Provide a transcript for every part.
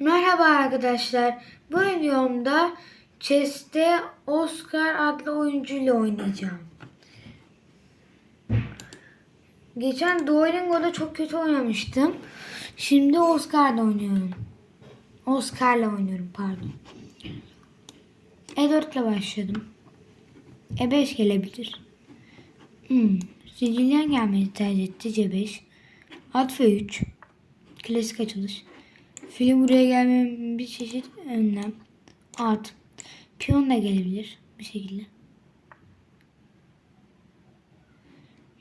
Merhaba arkadaşlar. Bu videomda Chess'te Oscar adlı oyuncuyla oynayacağım. Geçen Duolingo'da çok kötü oynamıştım. Şimdi Oscar'da oynuyorum. Oscar'la oynuyorum pardon. E4 ile başladım. E5 gelebilir. Hmm. Sicilyan gelmeyi tercih etti C5. At F3. Klasik açılış. Film buraya gelmemin bir çeşit önlem. At. Piyon da gelebilir bir şekilde.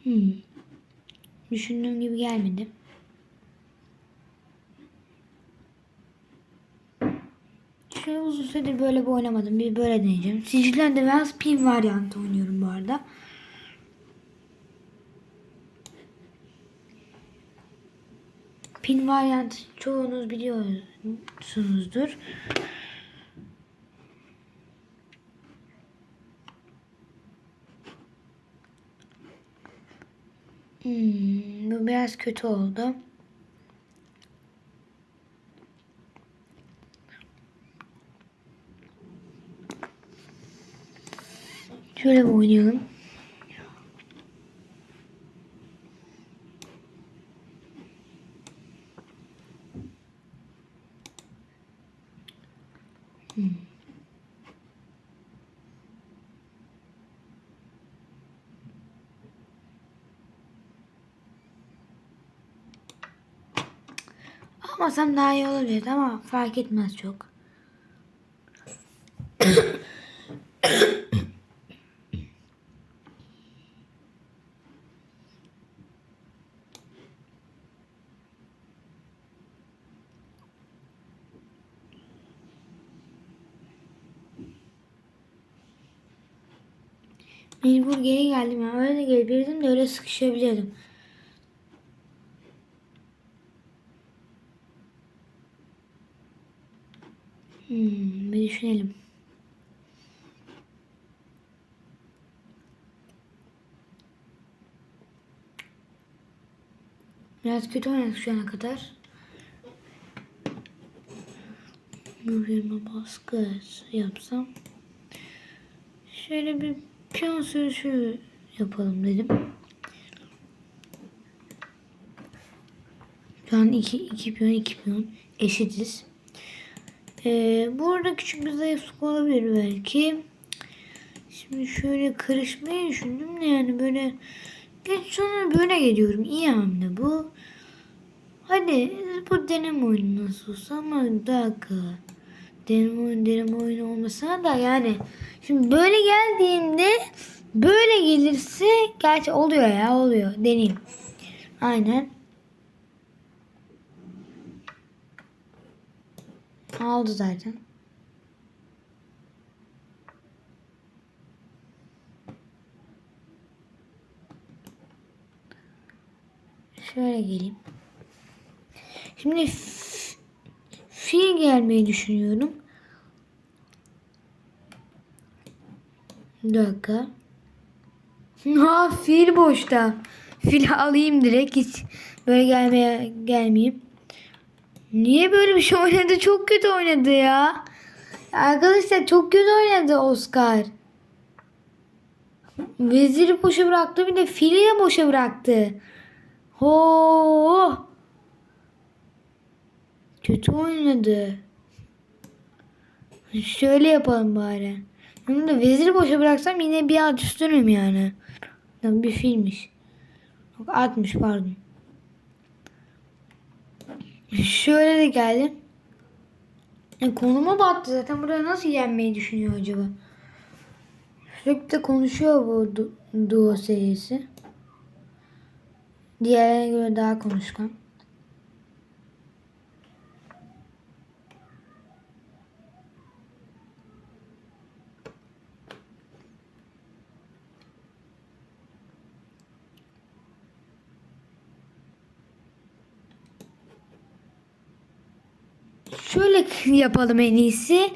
Hmm. Düşündüğüm gibi gelmedi. Şöyle uzun süredir böyle bir oynamadım. Bir böyle deneyeceğim. Sicilyan Defense pin varyantı oynuyorum bu arada. Pin varyantı çoğunuz biliyorsunuzdur. Hmm, bu biraz kötü oldu. Şöyle oynayalım. Almasam daha iyi olabilirdi ama fark etmez çok. Mecbur geri geldim ya. Öyle gelebilirdim de öyle sıkışabilirdim. Hmm, bir düşünelim. Biraz kötü oynadık şu ana kadar. Yürüme baskı yapsam. Şöyle bir piyon sürüşü yapalım dedim. Şu an iki, iki piyon iki piyon eşitiz. Ee, burada küçük bir zayıflık olabilir belki. Şimdi şöyle karışmayı düşündüm de yani böyle geç sonra böyle geliyorum. İyi hamle bu. Hadi bu deneme oyunu nasıl olsa ama bir dakika. Deneme oyunu deneme oyunu olmasına da yani şimdi böyle geldiğimde böyle gelirse gerçi oluyor ya oluyor. Deneyeyim. Aynen. Aldı zaten. Şöyle geleyim. Şimdi fil gelmeyi düşünüyorum. Bir dakika. Ha fil boşta. Fil alayım direkt hiç böyle gelmeye gelmeyeyim. Niye böyle bir şey oynadı? Çok kötü oynadı ya. Arkadaşlar çok kötü oynadı Oscar. Veziri boşa bıraktı bir de fili de boşa bıraktı. Ho! Kötü oynadı. Şöyle yapalım bari. Bunu da veziri boşa bıraksam yine bir alt üstünüm yani. Bir filmiş. Yok atmış pardon. Şöyle de geldim. E, konuma battı zaten. Buraya nasıl yenmeyi düşünüyor acaba? Sürekli de konuşuyor bu du duo serisi. Diğerlerine göre daha konuşkan. Şöyle yapalım en iyisi.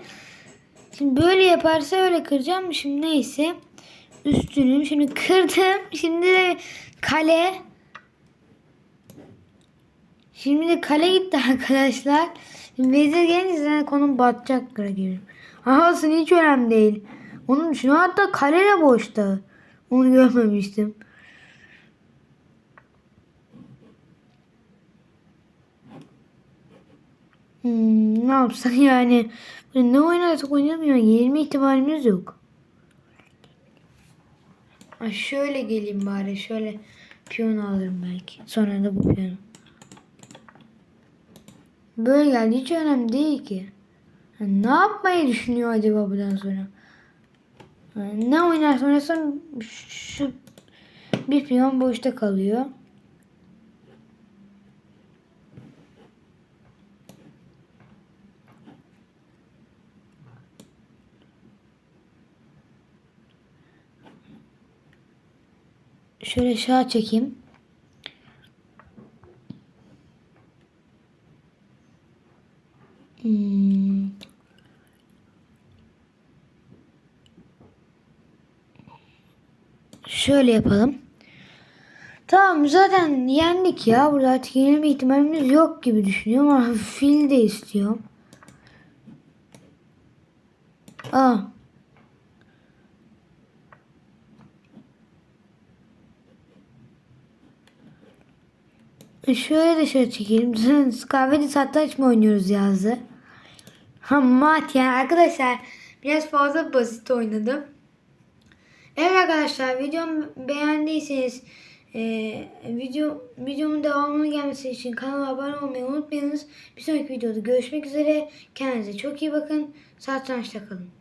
Şimdi böyle yaparsa öyle kıracağım. Şimdi neyse. Üstünü şimdi kırdım. Şimdi de kale. Şimdi de kale gitti arkadaşlar. Vezir gelince konum batacak gibi. Aha aslında hiç önemli değil. Onun için hatta kale de boşta. Onu görmemiştim. Hmm, ne yapsak yani? Ne oynarsak ya. Yenilme ihtimalimiz yok. Ha, şöyle geleyim bari. Şöyle piyon alırım belki. Sonra da bu piyonu. Böyle geldi. Hiç önemli değil ki. Ha, ne yapmayı düşünüyor acaba bundan sonra? Ha, ne oynarsa oynasın şu bir piyon boşta kalıyor. Şöyle şaha çekeyim. Hmm. Şöyle yapalım. Tamam zaten yendik ya. Burada artık yenilme ihtimalimiz yok gibi düşünüyorum ama fil de istiyorum. Aa. Şöyle de şöyle çekelim. Kahvede satranç mı oynuyoruz yazdı. Ha mat yani arkadaşlar biraz fazla basit oynadım. Evet arkadaşlar videomu beğendiyseniz e, video videomun devamının gelmesi için kanala abone olmayı unutmayınız. Bir sonraki videoda görüşmek üzere. Kendinize çok iyi bakın. Satrançta kalın.